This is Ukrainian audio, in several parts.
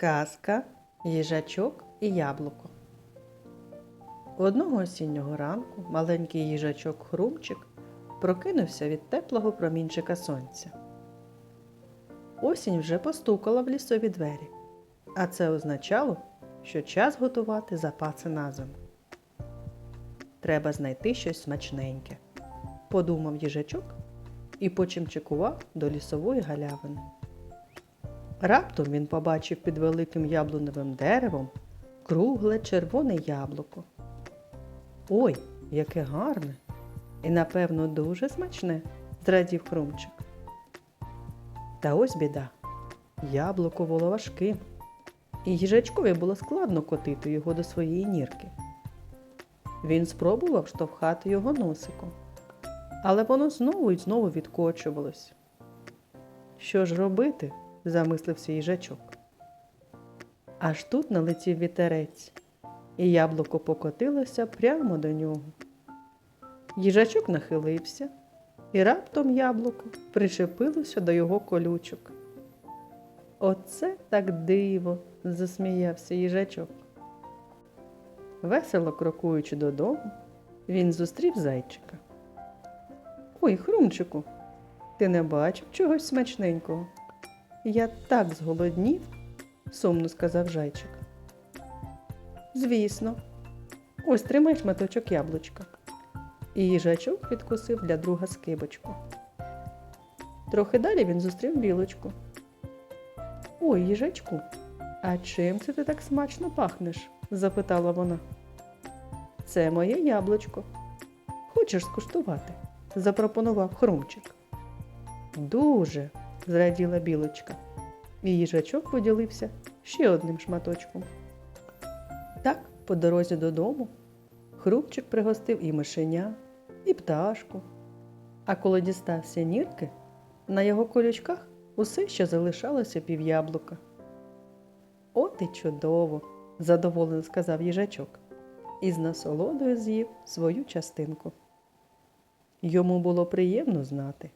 Казка, їжачок і яблуко. Одного осіннього ранку маленький їжачок Хрумчик прокинувся від теплого промінчика сонця. Осінь вже постукала в лісові двері, а це означало, що час готувати запаси на зиму. Треба знайти щось смачненьке, подумав їжачок і почимчикував до лісової галявини. Раптом він побачив під великим яблуневим деревом кругле червоне яблуко. Ой, яке гарне! І, напевно, дуже смачне, зрадів Хрумчик. Та ось біда. Яблуко було важким, і їжачкові було складно котити його до своєї нірки. Він спробував штовхати його носиком, але воно знову і знову відкочувалось. Що ж робити? Замислився їжачок. Аж тут налетів вітерець, і яблуко покотилося прямо до нього. Їжачок нахилився, і раптом яблуко причепилося до його колючок. Оце так диво, засміявся їжачок. Весело крокуючи додому, він зустрів зайчика. Ой, Хрумчику, ти не бачив чогось смачненького? Я так зголоднів, сумно сказав зайчик. Звісно, ось тримай шматочок яблучка. І їжачок відкусив для друга скибочку. Трохи далі він зустрів білочку. Ой, їжачку, а чим це ти так смачно пахнеш? запитала вона. Це моє яблучко. Хочеш скуштувати? запропонував хрумчик. Дуже, зраділа білочка. І їжачок поділився ще одним шматочком. Так, по дорозі додому, хрупчик пригостив і мишеня, і пташку. А коли дістався нірки, на його колючках усе ще залишалося пів'яблука. От і чудово, задоволено сказав їжачок, і з насолодою з'їв свою частинку. Йому було приємно знати,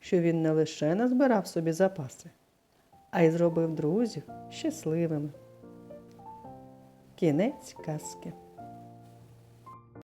що він не лише назбирав собі запаси, а й зробив друзів щасливими. Кінець казки.